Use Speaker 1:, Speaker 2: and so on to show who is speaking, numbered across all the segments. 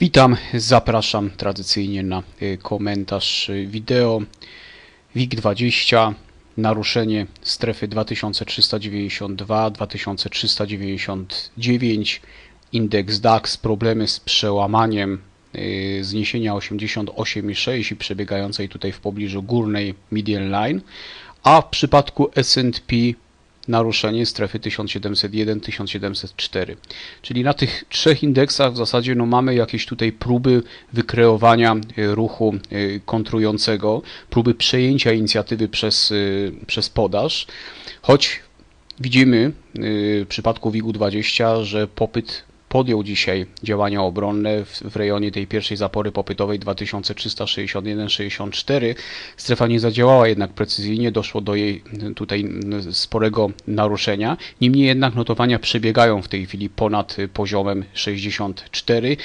Speaker 1: Witam, zapraszam tradycyjnie na y, komentarz y, wideo. WIG20, naruszenie strefy 2392, 2399, indeks DAX, problemy z przełamaniem y, zniesienia 88,6 i przebiegającej tutaj w pobliżu górnej median line, a w przypadku S&P naruszenie strefy 1701-1704. Czyli na tych trzech indeksach w zasadzie no, mamy jakieś tutaj próby wykreowania y, ruchu y, kontrującego, próby przejęcia inicjatywy przez, y, przez podaż, choć widzimy w przypadku WIG-20, że popyt podjął dzisiaj działania obronne w, w rejonie tej pierwszej zapory popytowej 2361-64. Strefa nie zadziałała jednak precyzyjnie, doszło do jej tutaj y, sporego naruszenia. Niemniej jednak notowania przebiegają w tej chwili ponad poziomem 64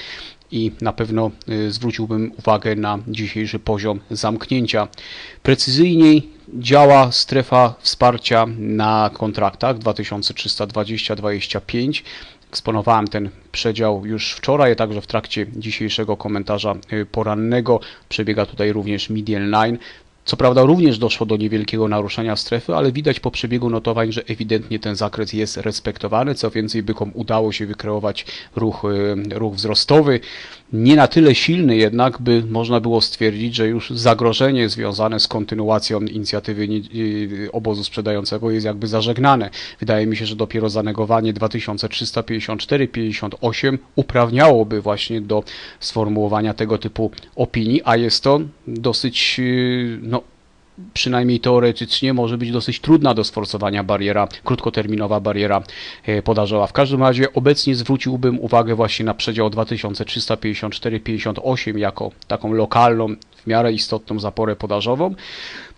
Speaker 1: i na pewno y, zwróciłbym uwagę na dzisiejszy poziom zamknięcia. Precyzyjniej działa strefa wsparcia na kontraktach 2320-25. Eksponowałem ten przedział już wczoraj, także w trakcie dzisiejszego komentarza y, porannego. Przebiega tutaj również median line. Co prawda również doszło do niewielkiego naruszenia strefy, ale widać po przebiegu notowań, że ewidentnie ten zakres jest respektowany. Co więcej, bykom udało się wykreować ruch, y, ruch wzrostowy. Nie na tyle silny jednak, by można było stwierdzić, że już zagrożenie związane z kontynuacją inicjatywy y, obozu sprzedającego jest jakby zażegnane. Wydaje mi się, że dopiero zanegowanie 2354-58 uprawniałoby właśnie do sformułowania tego typu opinii, a jest to dosyć, y, no, przynajmniej teoretycznie może być dosyć trudna do sforcowania bariera, krótkoterminowa bariera e, podażowa. W każdym razie obecnie zwróciłbym uwagę właśnie na przedział 2354-58 jako taką lokalną, miarę istotną zaporę podażową.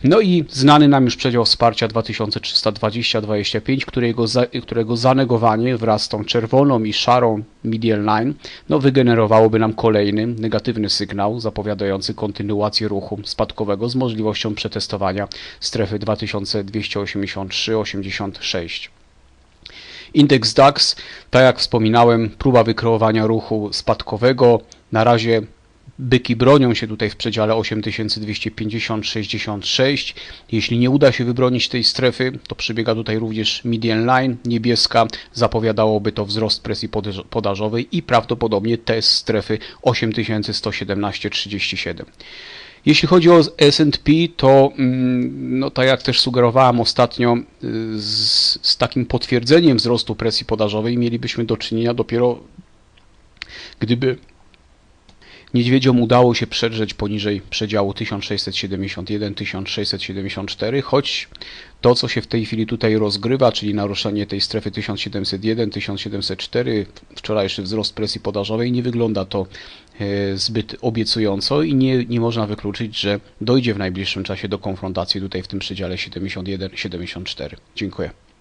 Speaker 1: No i znany nam już przedział wsparcia 2320-25, którego, za, którego zanegowanie wraz z tą czerwoną i szarą medial line no, wygenerowałoby nam kolejny negatywny sygnał zapowiadający kontynuację ruchu spadkowego z możliwością przetestowania strefy 2283-86. Indeks DAX, tak jak wspominałem, próba wykreowania ruchu spadkowego. Na razie byki bronią się tutaj w przedziale 8250-66. Jeśli nie uda się wybronić tej strefy, to przebiega tutaj również median line niebieska. Zapowiadałoby to wzrost presji podaż- podażowej i prawdopodobnie test strefy 8117-37. Jeśli chodzi o S&P, to mm, no, tak jak też sugerowałem ostatnio, y, z, z takim potwierdzeniem wzrostu presji podażowej mielibyśmy do czynienia dopiero gdyby Niedźwiedziom udało się przedrzeć poniżej przedziału 1671-1674, choć to, co się w tej chwili tutaj rozgrywa, czyli naruszenie tej strefy 1701-1704, wczorajszy wzrost presji podażowej, nie wygląda to e, zbyt obiecująco i nie, nie można wykluczyć, że dojdzie w najbliższym czasie do konfrontacji tutaj w tym przedziale 71-74. Dziękuję.